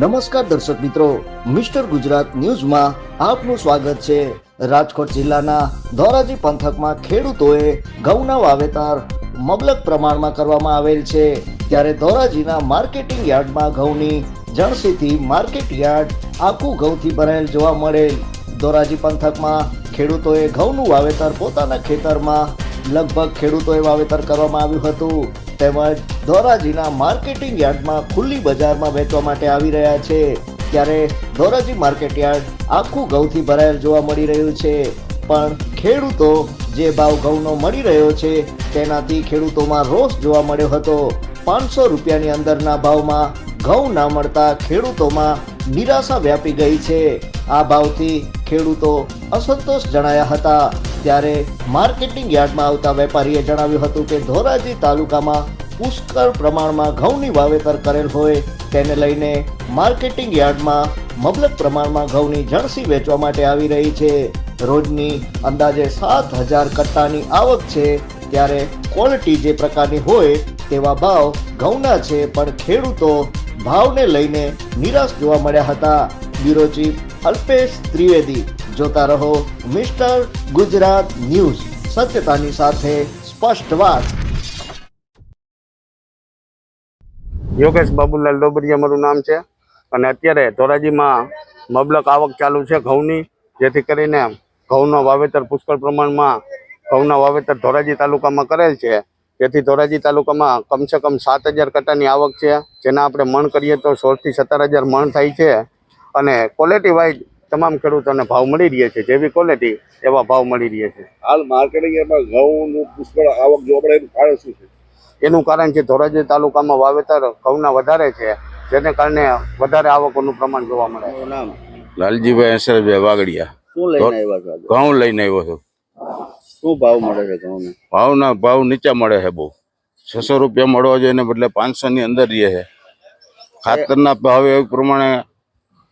નમસ્કાર દર્શક મિત્રો, મિસ્ટર ગુજરાત ન્યૂઝમાં આપનું સ્વાગત છે. રાજકોટ જિલ્લાના ધોરાજી પંથકમાં ખેડૂતોએ ઘઉંના વાવેતર મબલક પ્રમાણમાં કરવામાં આવેલ છે. ત્યારે ધોરાજીના માર્કેટિંગ યાર્ડમાં ઘઉંની જણસીથી માર્કેટ યાર્ડ આખું ઘઉંથી ભરાયેલ જોવા મળેલ. ધોરાજી પંથકમાં ખેડૂતોએ ઘઉંનું વાવેતર પોતાના ખેતરમાં લગભગ ખેડૂતોએ વાવેતર કરવામાં આવ્યું હતું. તેમજ ધોરાજીના માર્કેટિંગ યાર્ડમાં ખુલ્લી બજારમાં વેચવા માટે આવી રહ્યા છે. ત્યારે ધોરાજી માર્કેટ યાર્ડ આખું ઘઉંથી ભરાયેલ જોવા મળી રહ્યું છે. પણ ખેડૂતો જે ભાવ ઘઉંનો મળી રહ્યો છે તેનાથી ખેડૂતોમાં રોષ જોવા મળ્યો હતો. પાંચસો રૂપિયાની અંદરના ભાવમાં ઘઉં ના મળતા ખેડૂતોમાં નિરાશા વ્યાપી ગઈ છે. આ ભાવથી ખેડૂતો અસંતોષ જણાયા હતા. ત્યારે માર્કેટિંગ યાર્ડમાં આવતા વેપારીએ જણાવ્યું હતું કે ધોરાજી તાલુકામાં પુષ્કળ પ્રમાણમાં ઘઉંની વાવેતર કરેલ હોય, તેને લઈને માર્કેટિંગ યાર્ડમાં મબલક પ્રમાણમાં ઘઉંની જણસી વેચવા માટે આવી રહી છે. રોજની અંદાજે સાત હજાર કટ્ટાની આવક છે. ત્યારે ક્વોલિટી જે પ્રકારની હોય તેવા ભાવ ઘઉંના છે, પણ ખેડૂતો ભાવને લઈને નિરાશ જોવા મળ્યા હતા. બ્યુરો ચીફ અલ્પેશ ત્રિવેદી, જોતા રહો મિસ્ટર ગુજરાત ન્યૂઝ. સત્યતાની સાથે સ્પષ્ટ વાત. યોગેશ બાબુલાલ ડોબરિયા મારું નામ છે. અને અત્યારે ધોરાજીમાં મબલક આવક ચાલુ છે ઘઉંની, જેથી કરીને ઘઉંનો વાવેતર પુષ્કળ પ્રમાણમાં ઘઉંના વાવેતર ધોરાજી તાલુકામાં કરેલ છે. જેથી ધોરાજી તાલુકામાં કમસે કમ સાત હજાર કટ્ટાની આવક છે. જેના આપણે મણ કરીએ તો સોળથી સત્તર હજાર મણ થાય છે. અને ક્વોલિટી વાઇઝ તમામ ખેડૂતોને ભાવ મળી રહે છે. જેવી ક્વોલિટી એવા ભાવ મળી રહે છે. હાલ માર્કેટિંગ ઘઉંનું પુષ્કળ આવક જોવા મળે એનું કારણ શું છે? એનું કારણ છે ધોરાજી તાલુકામાં વાવેતર ઘઉંના વધારે છે જેને કારણે વધારે આવકોનું પ્રમાણ જોવા મળે છે. લાલજીભાઈ હસરભાઈ વાગડિયા. શું લઈને આવ્યા છો આજે? ઘઉં લઈને આવ્યો છું. શું ભાવ મળે છે ઘઉંને? ભાવના ભાવ નીચા મળે છે બહુ. છસો રૂપિયા મળવા જોઈએ એને બદલે પાંચસો ની અંદર રહે છે. ખાતરના ભાવ એ પ્રમાણે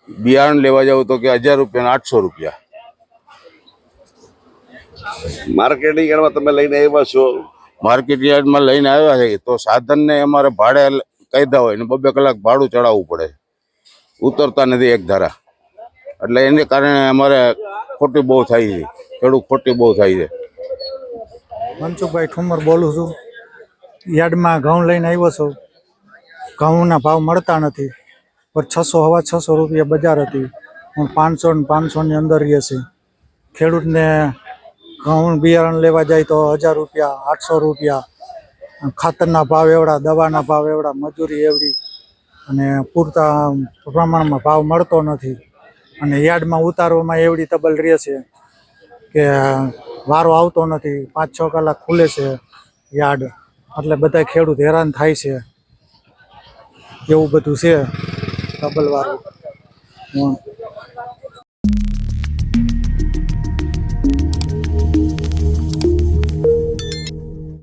બિયારણ લેવા જાવ તો કે હજાર રૂપિયા આઠસો રૂપિયા. માર્કેટિંગ કરવા તમે લઈને આવ્યા છો. માર્કેટ યાર્ડમાં લઈને આવ્યા છે, તો સાધનને અમારે ભાડે કાયદા હોય ને બબે કલાક ભાડું ચડાવવું પડે. ઉતરતા નથી એક ધારા. એટલે એને કારણે અમારે ખોટી બહુ થાય છે, ખેડૂત ખોટી બહુ થાય છે. મનસુખભાઈ ઠુમર બોલું છું. યાર્ડમાં ઘઉં લઈને આવ્યો છું. ઘઉંના ભાવ મળતા નથી. પણ છસો, હવા છસો રૂપિયા બજાર હતી. પણ પાંચસો ને પાંચસોની અંદર રહે છે. ખેડૂતને ઘઉં, બિયારણ લેવા જાય તો હજાર રૂપિયા, આઠસો રૂપિયા. ખાતરના ભાવ એવડા, દવાના ભાવ એવડા, મજૂરી એવડી. અને પૂરતા પ્રમાણમાં ભાવ મળતો નથી. અને યાર્ડમાં ઉતારવામાં એવડી તબલ રહે છે કે વારો આવતો નથી. પાંચ, છ કલાક ખુલે છે યાર્ડ. એટલે બધા ખેડૂત હેરાન થાય છે. એવું બધું છે ડબલ વાળું હમ.